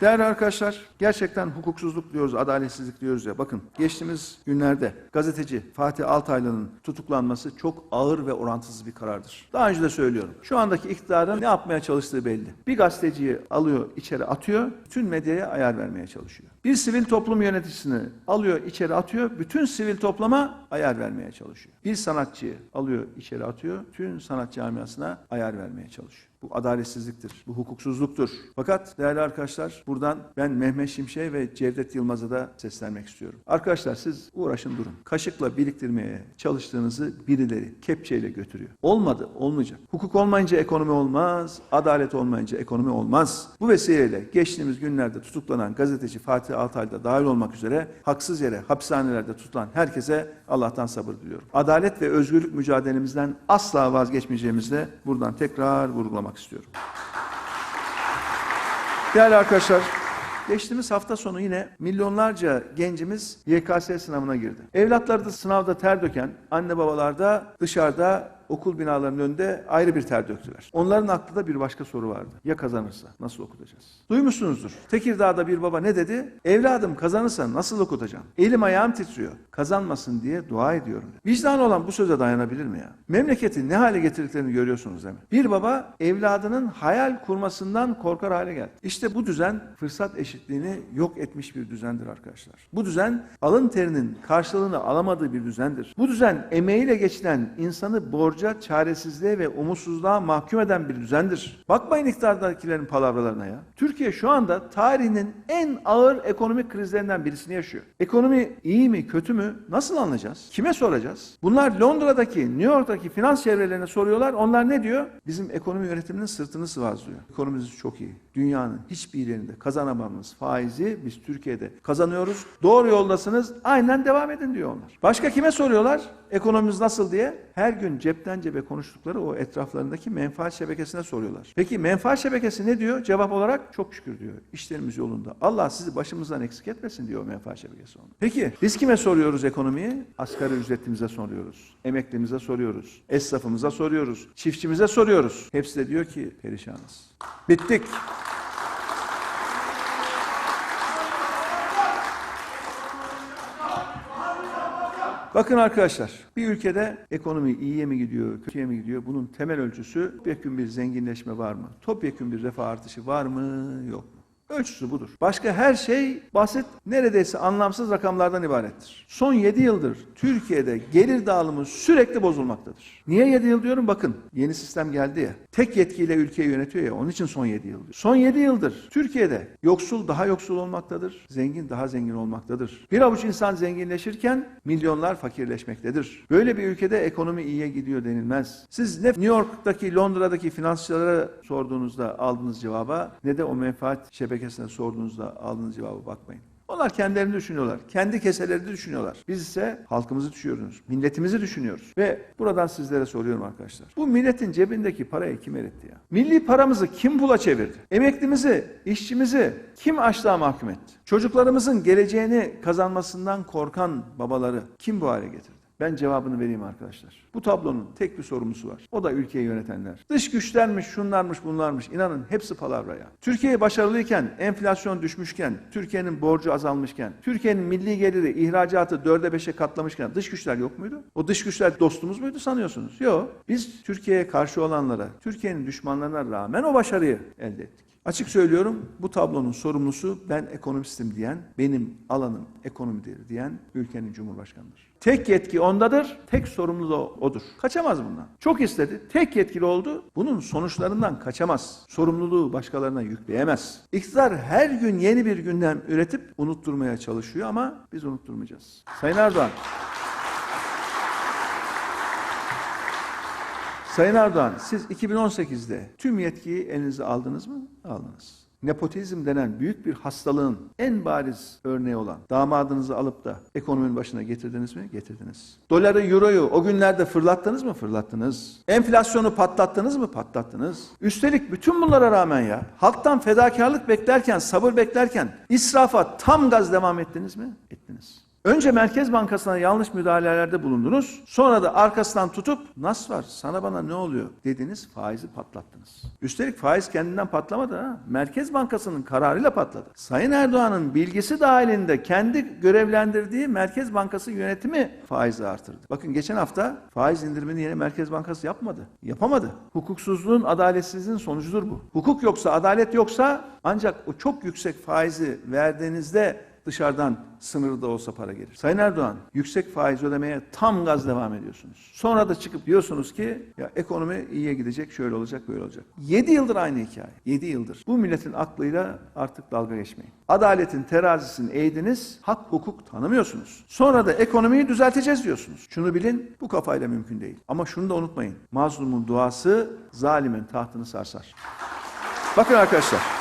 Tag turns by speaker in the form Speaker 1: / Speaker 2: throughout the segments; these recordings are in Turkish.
Speaker 1: Değerli arkadaşlar, gerçekten hukuksuzluk diyoruz, adaletsizlik diyoruz ya. Bakın, geçtiğimiz günlerde gazeteci Fatih Altaylı'nın tutuklanması çok ağır ve orantısız bir karardır. Daha önce de söylüyorum. Şu andaki iktidarın ne yapmaya çalıştığı belli. Bir gazeteciyi alıyor, içeri atıyor, bütün medyaya ayar vermeye çalışıyor. Bir sivil toplum yöneticisini alıyor, içeri atıyor, bütün sivil topluma ayar vermeye çalışıyor. Bir sanatçıyı alıyor, içeri atıyor, tüm sanat camiasına ayar vermeye çalışıyor. Bu adaletsizliktir, bu hukuksuzluktur. Fakat değerli arkadaşlar buradan ben Mehmet Şimşek ve Cevdet Yılmaz'a da seslenmek istiyorum. Arkadaşlar siz uğraşın durun. Kaşıkla biriktirmeye çalıştığınızı birileri kepçeyle götürüyor. Olmadı, olmayacak. Hukuk olmayınca ekonomi olmaz, adalet olmayınca ekonomi olmaz. Bu vesileyle geçtiğimiz günlerde tutuklanan gazeteci Fatih Altaylı da dahil olmak üzere haksız yere hapishanelerde tutulan herkese Allah'tan sabır diliyorum. Adalet ve özgürlük mücadelemizden asla vazgeçmeyeceğimizi de buradan tekrar vurgulamak istiyorum. Değerli arkadaşlar, geçtiğimiz hafta sonu yine milyonlarca gencimiz YKS sınavına girdi. Evlatları da sınavda ter döken, anne babalar da dışarıda okul binalarının önünde ayrı bir ter döktüler. Onların aklında bir başka soru vardı. Ya kazanırsa nasıl okutacağız? Duymuşsunuzdur. Tekirdağ'da bir baba ne dedi? Evladım kazanırsa nasıl okutacağım? Elim ayağım titriyor. Kazanmasın diye dua ediyorum. Dedi. Vicdanı olan bu söze dayanabilir mi ya? Memleketi ne hale getirdiklerini görüyorsunuz değil mi? Bir baba evladının hayal kurmasından korkar hale geldi. İşte bu düzen fırsat eşitliğini yok etmiş bir düzendir arkadaşlar. Bu düzen alın terinin karşılığını alamadığı bir düzendir. Bu düzen emeğiyle geçilen insanı borca, çaresizliğe ve umutsuzluğa mahkum eden bir düzendir. Bakmayın iktidardakilerin palavralarına ya. Türkiye şu anda tarihinin en ağır ekonomik krizlerinden birisini yaşıyor. Ekonomi iyi mi kötü mü nasıl anlayacağız? Kime soracağız? Bunlar Londra'daki, New York'taki finans çevrelerine soruyorlar. Onlar ne diyor? Bizim ekonomi yönetiminin sırtını sıvazlıyor. Ekonomimiz çok iyi. Dünyanın hiçbir yerinde kazanamamız faizi biz Türkiye'de kazanıyoruz. Doğru yoldasınız. Aynen devam edin diyor onlar. Başka kime soruyorlar? Ekonomimiz nasıl diye? Her gün cepten cebe konuştukları o etraflarındaki menfaat şebekesine soruyorlar. Peki menfaat şebekesi ne diyor? Cevap olarak çok şükür diyor. İşlerimiz yolunda. Allah sizi başımızdan eksik etmesin diyor menfaat şebekesi ona. Peki biz kime soruyoruz ekonomiyi? Asgari ücretimize soruyoruz. Emeklimize soruyoruz. Esnafımıza soruyoruz. Çiftçimize soruyoruz. Hepsi de diyor ki perişanız. Bittik. Bakın arkadaşlar, bir ülkede ekonomi iyiye mi gidiyor, kötüye mi gidiyor? Bunun temel ölçüsü topyekun bir zenginleşme var mı? Topyekun bir refah artışı var mı, yok mu? Ölçüsü budur. Başka her şey basit, neredeyse anlamsız rakamlardan ibarettir. Son 7 yıldır Türkiye'de gelir dağılımı sürekli bozulmaktadır. Niye 7 yıl diyorum? Bakın yeni sistem geldi ya. Tek yetkiyle ülkeyi yönetiyor ya. Onun için son 7 yıl. Son 7 yıldır Türkiye'de yoksul daha yoksul olmaktadır. Zengin daha zengin olmaktadır. Bir avuç insan zenginleşirken milyonlar fakirleşmektedir. Böyle bir ülkede ekonomi iyiye gidiyor denilmez. Siz ne New York'taki, Londra'daki finansçılara sorduğunuzda aldığınız cevaba ne de o menfaat şebekesine sorduğunuzda aldığınız cevaba bakmayın. Onlar kendilerini düşünüyorlar. Kendi keselerini düşünüyorlar. Biz ise halkımızı düşünüyoruz. Milletimizi düşünüyoruz. Ve buradan sizlere soruyorum arkadaşlar. Bu milletin cebindeki parayı kim eritti ya? Milli paramızı kim pula çevirdi? Emeklimizi, işçimizi kim açlığa mahkum etti? Çocuklarımızın geleceğini kazanmasından korkan babaları kim bu hale getirdi? Ben cevabını vereyim arkadaşlar. Bu tablonun tek bir sorumlusu var. O da ülkeyi yönetenler. Dış güçlermiş, şunlarmış, bunlarmış. İnanın hepsi palavra ya. Türkiye başarılıyken, enflasyon düşmüşken, Türkiye'nin borcu azalmışken, Türkiye'nin milli geliri, ihracatı dörde beşe katlamışken dış güçler yok muydu? O dış güçler dostumuz muydu sanıyorsunuz? Yok. Biz Türkiye'ye karşı olanlara, Türkiye'nin düşmanlarına rağmen o başarıyı elde ettik. Açık söylüyorum bu tablonun sorumlusu ben ekonomistim diyen, benim alanım ekonomidir diyen ülkenin cumhurbaşkanıdır. Tek yetki ondadır, tek sorumlu da odur. Kaçamaz bundan. Çok istedi, tek yetkili oldu. Bunun sonuçlarından kaçamaz. Sorumluluğu başkalarına yükleyemez. İktidar her gün yeni bir gündem üretip unutturmaya çalışıyor ama biz unutturmayacağız. Sayın Erdoğan, Sayın Erdoğan, siz 2018'de tüm yetkiyi elinize aldınız mı? Aldınız. Nepotizm denen büyük bir hastalığın en bariz örneği olan damadınızı alıp da ekonominin başına getirdiniz mi? Getirdiniz. Doları, euroyu o günlerde fırlattınız mı? Fırlattınız. Enflasyonu patlattınız mı? Patlattınız. Üstelik bütün bunlara rağmen ya halktan fedakarlık beklerken, sabır beklerken israfa tam gaz devam ettiniz mi? Ettiniz. Önce Merkez Bankası'na yanlış müdahalelerde bulundunuz. Sonra da arkasından tutup nas var sana bana ne oluyor dediniz faizi patlattınız. Üstelik faiz kendinden patlamadı ha. Merkez Bankası'nın kararıyla patladı. Sayın Erdoğan'ın bilgisi dahilinde kendi görevlendirdiği Merkez Bankası yönetimi faizi artırdı. Bakın geçen hafta faiz indirimini yine Merkez Bankası yapmadı. Yapamadı. Hukuksuzluğun adaletsizliğin sonucudur bu. Hukuk yoksa, adalet yoksa ancak o çok yüksek faizi verdiğinizde dışarıdan sınırlı da olsa para gelir. Sayın Erdoğan yüksek faiz ödemeye tam gaz devam ediyorsunuz. Sonra da çıkıp diyorsunuz ki ya ekonomi iyiye gidecek, şöyle olacak, böyle olacak. 7 yıldır aynı hikaye. 7 yıldır. Bu milletin aklıyla artık dalga geçmeyin. Adaletin terazisini eğdiniz, hak hukuk tanımıyorsunuz. Sonra da ekonomiyi düzelteceğiz diyorsunuz. Şunu bilin, bu kafayla mümkün değil. Ama şunu da unutmayın. Mazlumun duası zalimin tahtını sarsar. Bakın arkadaşlar.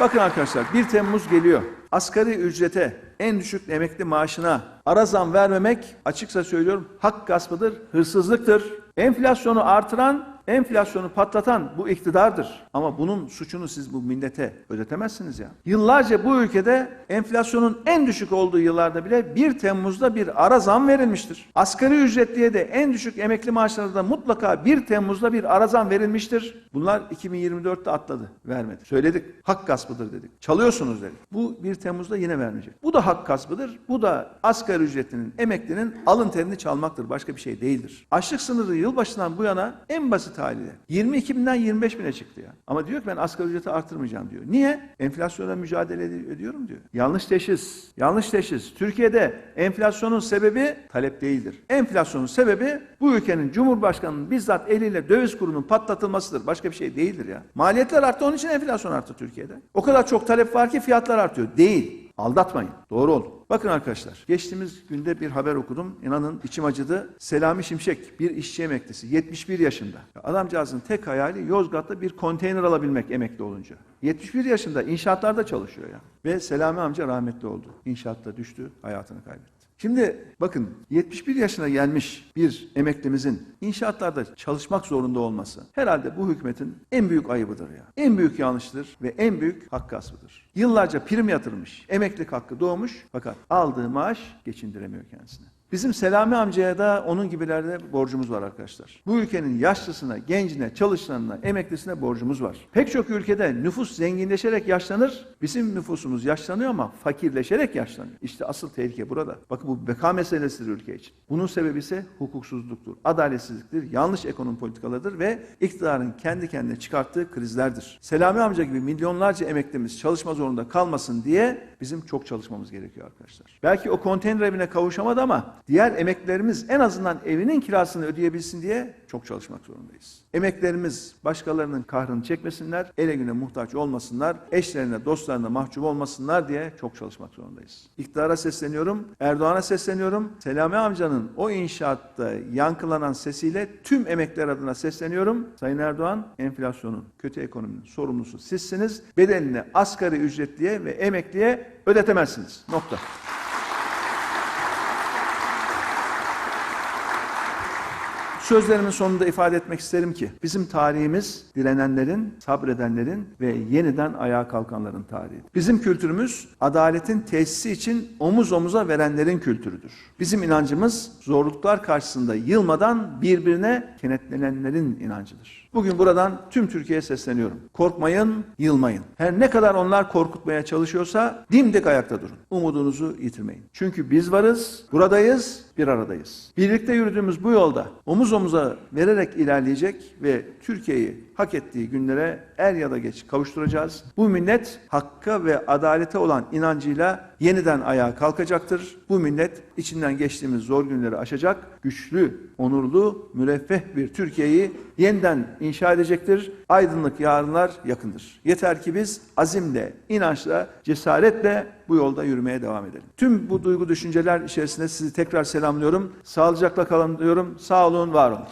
Speaker 1: Bakın arkadaşlar 1 Temmuz geliyor. Asgari ücrete, en düşük emekli maaşına ara zam vermemek açıkça söylüyorum hak gaspıdır, hırsızlıktır. Enflasyonu artıran, enflasyonu patlatan bu iktidardır. Ama bunun suçunu siz bu millete ödetemezsiniz ya. Yıllarca bu ülkede enflasyonun en düşük olduğu yıllarda bile 1 Temmuz'da bir ara zam verilmiştir. Asgari ücretliye de en düşük emekli maaşlarına da mutlaka 1 Temmuz'da bir ara zam verilmiştir. Bunlar 2024'te atladı, vermedi. Söyledik, hak gaspıdır dedik. Çalıyorsunuz dedik. Bu 1 Temmuz'da yine vermeyecek. Bu da hak gaspıdır. Bu da asgari ücretlinin, emeklinin alın terini çalmaktır. Başka bir şey değildir. Açlık sınırı yılbaşından bu yana en basit haliyle 22 binden 25 bine çıktı ya. Ama diyor ki ben asgari ücreti artırmayacağım diyor. Niye? Enflasyona mücadele ed- ediyorum diyor. Yanlış teşhis. Yanlış teşhis. Türkiye'de enflasyonun sebebi talep değildir. Enflasyonun sebebi bu ülkenin Cumhurbaşkanı'nın bizzat eliyle döviz kurunun patlatılmasıdır. Başka bir şey değildir ya. Maliyetler arttı onun için enflasyon arttı Türkiye'de. O kadar çok talep var ki fiyatlar artıyor. Değil. Aldatmayın. Doğru oldu. Bakın arkadaşlar, geçtiğimiz günde bir haber okudum. İnanın içim acıdı. Selami Şimşek, bir işçi emeklisi, 71 yaşında. Adamcağızın tek hayali Yozgat'ta bir konteyner alabilmek emekli olunca. 71 yaşında inşaatlarda çalışıyor ya. Ve Selami amca rahmetli oldu. İnşaatta düştü, hayatını kaybetti. Şimdi bakın 71 yaşına gelmiş bir emeklimizin inşaatlarda çalışmak zorunda olması herhalde bu hükümetin en büyük ayıbıdır ya. En büyük yanlıştır ve en büyük hak gaspıdır. Yıllarca prim yatırmış, emeklilik hakkı doğmuş fakat aldığı maaş geçindiremiyor kendisini. Bizim Selami amcaya da onun gibilerde borcumuz var arkadaşlar. Bu ülkenin yaşlısına, gencine, çalışanına, emeklisine borcumuz var. Pek çok ülkede nüfus zenginleşerek yaşlanır. Bizim nüfusumuz yaşlanıyor ama fakirleşerek yaşlanıyor. İşte asıl tehlike burada. Bakın bu beka meselesidir ülke için. Bunun sebebi ise hukuksuzluktur, adaletsizliktir, yanlış ekonomi politikalarıdır ve iktidarın kendi kendine çıkarttığı krizlerdir. Selami amca gibi milyonlarca emeklimiz çalışma zorunda kalmasın diye bizim çok çalışmamız gerekiyor arkadaşlar. Belki o konteyner evine kavuşamadı ama diğer emeklilerimiz en azından evinin kirasını ödeyebilsin diye çok çalışmak zorundayız. Emeklerimiz başkalarının kahrını çekmesinler, ele güne muhtaç olmasınlar, eşlerine, dostlarına mahcup olmasınlar diye çok çalışmak zorundayız. İktidara sesleniyorum, Erdoğan'a sesleniyorum. Selami amcanın o inşaatta yankılanan sesiyle tüm emekler adına sesleniyorum. Sayın Erdoğan, enflasyonun, kötü ekonominin sorumlusu sizsiniz. Bedelini asgari ücretliye ve emekliye ödetemezsiniz. Nokta. Sözlerimin sonunda ifade etmek isterim ki bizim tarihimiz direnenlerin, sabredenlerin ve yeniden ayağa kalkanların tarihi. Bizim kültürümüz adaletin tesisi için omuz omuza verenlerin kültürüdür. Bizim inancımız zorluklar karşısında yılmadan birbirine kenetlenenlerin inancıdır. Bugün buradan tüm Türkiye'ye sesleniyorum. Korkmayın, yılmayın. Her ne kadar onlar korkutmaya çalışıyorsa dimdik ayakta durun. Umudunuzu yitirmeyin. Çünkü biz varız, buradayız, bir aradayız. Birlikte yürüdüğümüz bu yolda omuz omuza vererek ilerleyecek ve Türkiye'yi hak ettiği günlere er ya da geç kavuşturacağız. Bu millet hakka ve adalete olan inancıyla yeniden ayağa kalkacaktır. Bu millet içinden geçtiğimiz zor günleri aşacak, güçlü, onurlu, müreffeh bir Türkiye'yi yeniden inşa edecektir. Aydınlık yarınlar yakındır. Yeter ki biz azimle, inançla, cesaretle bu yolda yürümeye devam edelim. Tüm bu duygu düşünceler içerisinde sizi tekrar selamlıyorum. Sağlıcakla kalın diyorum. Sağ olun, var 了